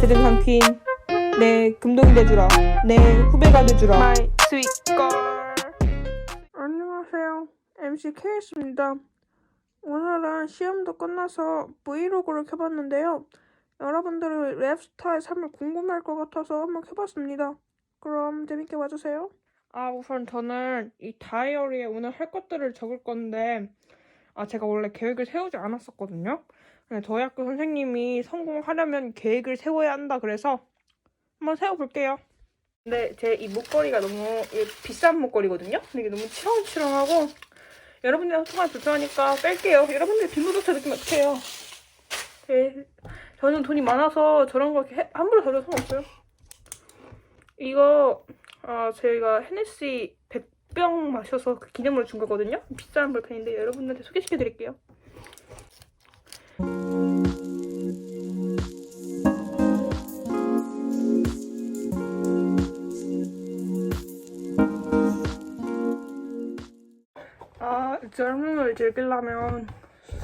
세등한 퀸. 내 금동이 돼주라. 내 후배가 돼주라. My sweet girl. 안녕하세요. MC K입니다. 오늘은 시험도 끝나서 브이로그를 켜봤는데요. 여러분들은 랩스타의 삶을 궁금할 것 같아서 한번 켜봤습니다. 그럼 재밌게 봐주세요. 아, 우선 저는 이 다이어리에 오늘 할 것들을 적을 건데, 아, 제가 원래 계획을 세우지 않았었거든요. 근데 저희 학교 선생님이 성공하려면 계획을 세워야 한다 그래서 한번 세워볼게요. 근데 제 이 목걸이가 너무 비싼 목걸이거든요. 근데 이게 너무 치렁치렁하고 여러분들이랑 통화가 불편하니까 뺄게요. 여러분들 빈부도차 느끼면 어떡해요. 네, 저는 돈이 많아서 저런 거 이렇게 해- 함부로 사줄 수는 없어요. 이거 아 저희가 헤네시 100병 마셔서 그 기념으로 준 거거든요. 비싼 볼펜인데 여러분들한테 소개시켜 드릴게요. 젊음을 즐기려면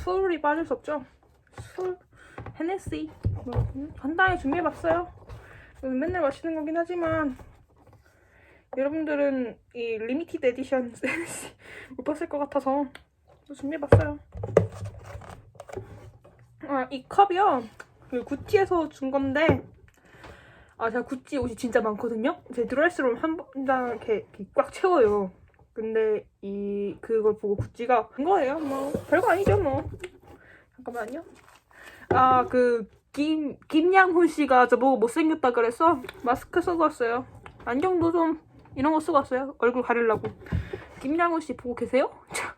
술이 빠질 수 없죠. 술, 헤네시. 뭐, 음, 간단히 준비해봤어요. 음, 맨날 마시는 거긴 하지만 여러분들은 이 리미티드 에디션 헤네시 못 봤을 것 같아서 준비해봤어요. 아, 이 컵이요. 그 구찌에서 준 건데 아, 제가 구찌 옷이 진짜 많거든요. 제 드레스룸 한 이렇게, 이렇게 꽉 채워요. 근데 이 그걸 보고 구찌가 한 거예요. 뭐 별거 아니죠 뭐. 잠깐만요. 아 그 김 김양훈 씨가 저보고 못생겼다 그래서 마스크 쓰고 왔어요. 안경도 좀 이런 거 쓰고 왔어요. 얼굴 가리려고. 김양훈 씨 보고 계세요? 참.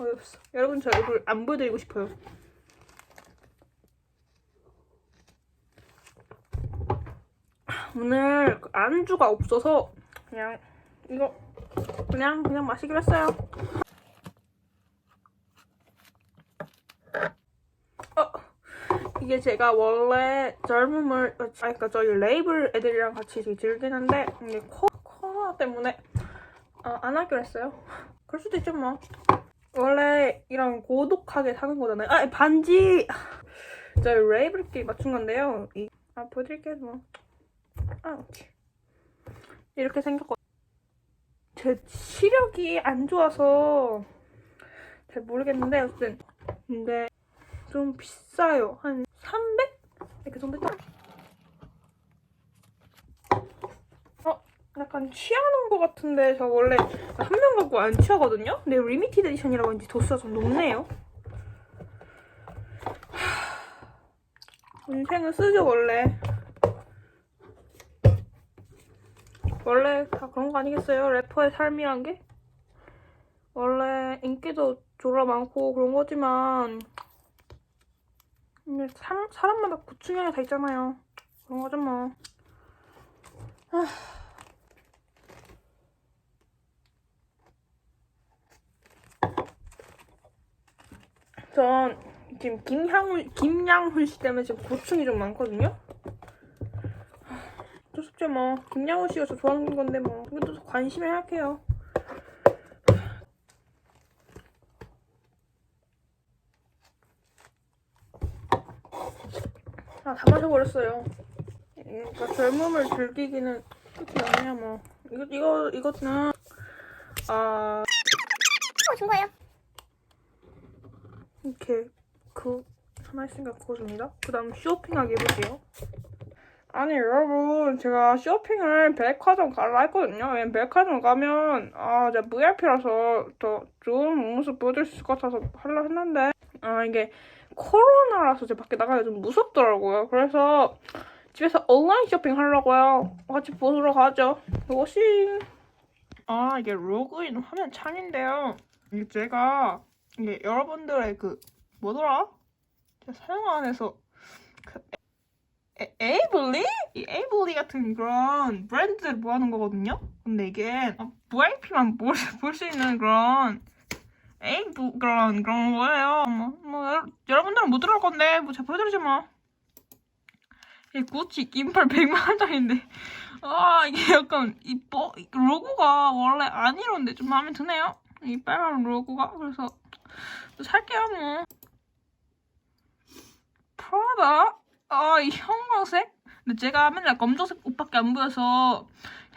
어이없어. 여러분 저 얼굴 안 보여드리고 싶어요. 오늘 그 안주가 없어서 그냥 이거 그냥 그냥 마시기로 했어요. 어, 이게 제가 원래 젊음을 아 그러니까 저희 레이블 애들이랑 같이 즐기는데 이게 코 코로나 때문에 어, 안 하기로 했어요. 그럴 수도 있죠 뭐. 원래 이런 고독하게 사는 거잖아요. 아 반지 저희 레이블끼리 맞춘 건데요. 이, 아 보여드릴게요 뭐. 아. 이렇게 생겼거든요. 제 시력이 안 좋아서 잘 모르겠는데 어쨌든 근데 좀 비싸요 한 300? 이렇게 정도 했다 어? 약간 취하는 것 같은데 저 원래 한 명 갖고 안 취하거든요? 근데 리미티드 에디션이라고 하는지 도수가 좀 높네요 하... 인생은 쓰죠 원래 원래 다 그런 거 아니겠어요? 래퍼의 삶이란 게? 원래 인기도 졸라 많고 그런 거지만 근데 사람, 사람마다 고충형이 다 있잖아요. 그런 거죠 뭐. 아. 전 지금 김향훈, 김양훈 씨 때문에 지금 고충이 좀 많거든요? 없죠 뭐. 김양호 씨가 저 좋아하는 건데 뭐. 이것도 관심을 할게요. 아 다 마셔버렸어요. 그러니까 젊음을 즐기기는 끝이 아니야 뭐. 이거 이거 이거는 아. 어, 준 거예요. 이렇게 그 하나 있으니까 그거 줍니다. 그 다음 쇼핑하게 해볼게요 아니 여러분 제가 쇼핑을 백화점 가려 했거든요. 왜냐면 백화점 가면 아 제가 VIP라서 더 좋은 모습 보여줄 수 있을 것 같아서 하려 했는데 아 이게 코로나라서 제가 밖에 나가기가 좀 무섭더라고요. 그래서 집에서 온라인 쇼핑 하려고요. 같이 보러 가죠. 워싱 아 이게 로그인 화면 창인데요. 이게 제가 이게 여러분들의 그 뭐더라? 제가 사용 안에서 그 에, 에이블리? 이 에이블리 같은 그런 브랜드들 모아놓은 거거든요? 근데 이게 VIP만 볼 수 있는 그런 에이블 그런 그런 거예요. 뭐, 뭐 여- 여러분들은 못 들어갈 건데 뭐 제가 보여드리지 뭐. 이 구찌 긴팔 100만 원짜리인데 아 이게 약간 이 뭐, 이 로고가 원래 안 이런데 좀 마음에 드네요. 이 빨간 로고가 그래서 살게요 뭐. 프라다 아, 이 형광색? 근데 제가 맨날 검정색 옷밖에 안 보여서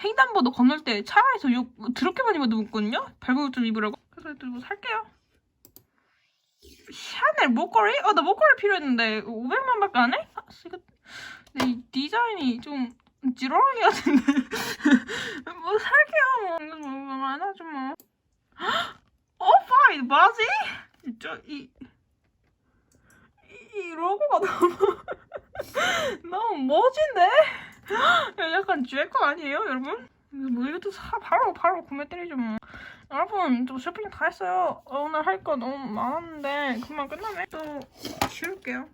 횡단보도 건널 때 차에서 욕 드럽게 많이 받아먹거든요? 발목을 좀 입으라고. 그래서 일단 뭐 살게요. 샤넬 목걸이? 어, 나 목걸이 필요했는데 500만 밖에 안 해? 아, 이거 근데 이 디자인이 좀 지렁이 같은데 뭐 살게요 뭐, 뭐, 뭐 하나죠 뭐 오빠 이거 뭐지? 저이 이, 이 로고가 너무 너무 멋진데? 야, 약간 쥐거 아니에요 여러분? 뭐 이것도 사, 바로 바로 구매 때리죠 뭐 여러분 저 쇼핑 다 했어요 오늘 할 거 너무 많았는데 금방 끝나네 또 쉬울게요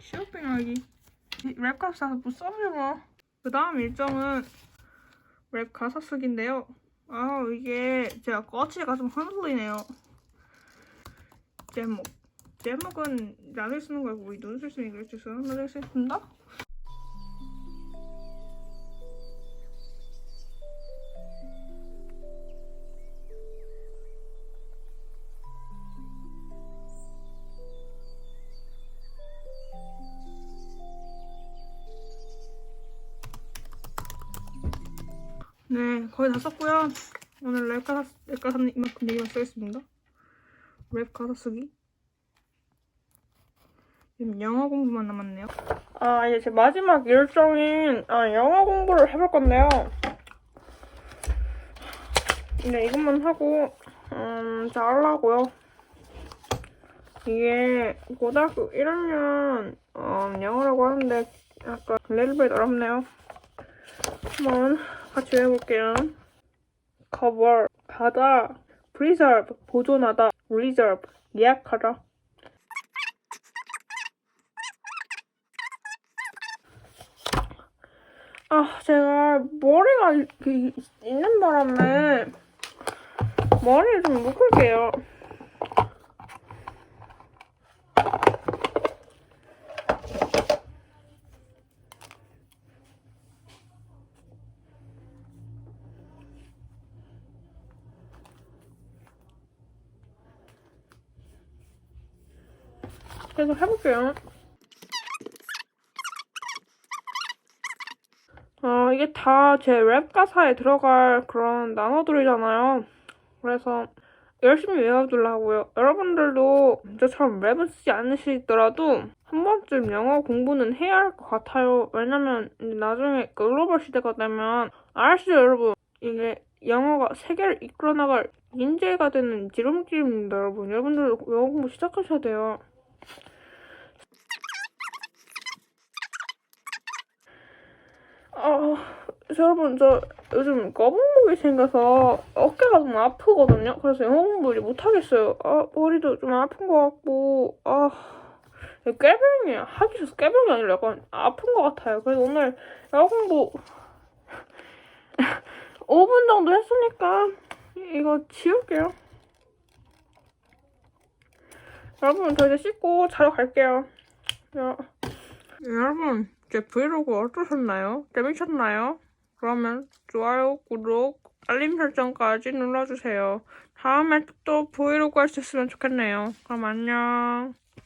쇼핑하기 이랩 가사 뭐 써보죠 뭐. 그 다음 일정은 랩 가사 쓰기인데요. 아 이게 제가 꺼치가 좀 흔들리네요. 제목. 제목은 나를 쓰는 거고 우리 수 있는 글씨 쓰는 나를 쓰겠습니다. 네, 거의 다 썼고요. 오늘 랩 가사, 랩 가사는 이만큼 얘기만 쓰겠습니다. 랩 가사 쓰기. 지금 영어 공부만 남았네요. 아, 이제 제 마지막 일정인 아, 영어 공부를 해볼 건데요. 네, 이것만 하고 음, 잘하고요. 이게 고등학교 1학년 어, 영어라고 하는데 약간 레벨이 어렵네요. 한번 같이 외워볼게요. cover, 가다, preserve, 보존하다, reserve, 예약하다. 아, 제가 머리가 이렇게 있는 바람에 머리를 좀 묶을게요. 계속 해볼게요. 어, 이게 다 제 랩 가사에 들어갈 그런 단어들이잖아요. 그래서 열심히 외워두려고요. 여러분들도 저처럼 랩을 쓰지 않으시더라도 한 번쯤 영어 공부는 해야 할 것 같아요. 왜냐면 나중에 글로벌 시대가 되면 아시죠 여러분? 이게 영어가 세계를 이끌어 나갈 인재가 되는 지름길입니다 여러분. 여러분들도 영어 공부 시작하셔야 돼요. 아, 여러분, 저 요즘 거북목이 생겨서 어깨가 좀 아프거든요. 그래서 영어 공부를 못하겠어요. 아, 머리도 좀 아픈 것 같고, 아, 깨병이, 하기 싫어서 깨병이 아니라 약간 아픈 것 같아요. 그래서 오늘 영어 공부 5분 정도 했으니까 이거 지울게요. 여러분, 저 이제 씻고 자러 갈게요. 야. 여러분, 제 브이로그 어떠셨나요? 재밌었나요? 그러면 좋아요, 구독, 알림 설정까지 눌러주세요. 다음에 또 브이로그 할 수 있으면 좋겠네요. 그럼 안녕.